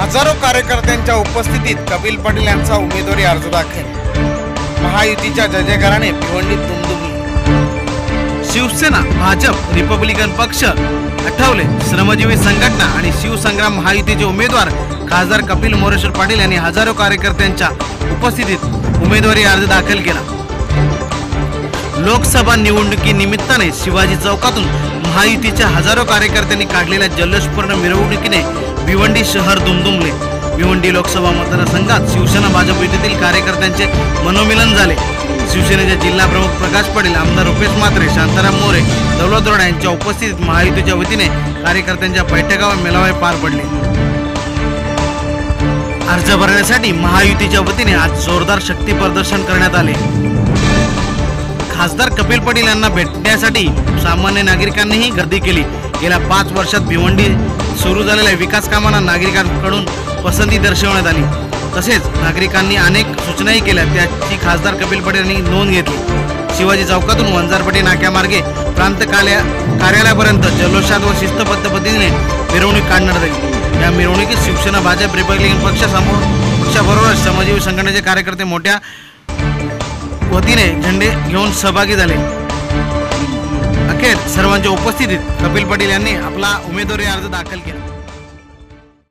हजारो कार्यकर्त्यांच्या उपस्थितीत कपिल पाटील यांचा उमेदवारी अर्ज दाखल. महायुतीच्या जयजयकाराने भिवंडीत दुमदुमली शिवसेना भाजप रिपब्लिकन पक्ष आठवले श्रमजीवी संघटना आणि शिवसंग्राम महायुतीचे उमेदवार खासदार कपिल मोरेश्वर पाटील यांनी हजारो कार्यकर्त्यांच्या उपस्थितीत उमेदवारी अर्ज दाखल केला. लोकसभा निवडणुकीनिमित्ताने शिवाजी चौकातून महायुतीच्या हजारो कार्यकर्त्यांनी काढलेल्या जल्लोषपूर्ण मिरवणुकीने भिवंडी शहर दुमदुमले. भिवंडी लोकसभा मतदारसंघात शिवसेना भाजप युतीतील कार्यकर्त्यांचे मनोमिलन झाले. शिवसेनेचे जिल्हाप्रमुख प्रकाश पाटील आमदार रुपेश म्हात्रे शांताराम मोरे दौलत रोड यांच्या उपस्थितीत महायुतीच्या वतीने कार्यकर्त्यांच्या बैठका व मेळावे पार पडले. अर्ज भरण्यासाठी महायुतीच्या वतीने आज जोरदार शक्ती प्रदर्शन करण्यात आले. खासदार कपिल पाटील यांना भेटण्यासाठी सामान्य नागरिकांनीही गर्दी केली. गेल्या पाच वर्षात भिवंडी सुरू झालेल्या विकास कामांना नागरिकांकडून पसंती दर्शवण्यात आली. तसेच नागरिकांनी अनेक सूचनाही केल्या. त्याची खासदार कपिल पटेल यांनी नोंद घेतली. शिवाजी चौकातून वंजारपटी नाक्यामार्गे प्रांत कार्या कार्यालयापर्यंत जल्लोषात व शिस्तबद्ध पद्धतीने मिरवणूक काढण्यात आली. या मिरवणुकीत शिवसेना भाजप रिपब्लिकन पक्षासमोर पक्षाबरोबर श्रमजीवी संघटनेचे कार्यकर्ते मोठ्या वतीने झेंडे घेऊन सहभागी झाले. सर्वांच्या उपस्थितीत कपिल पाटील यांनी आपला उमेदवारी अर्ज दाखल केला.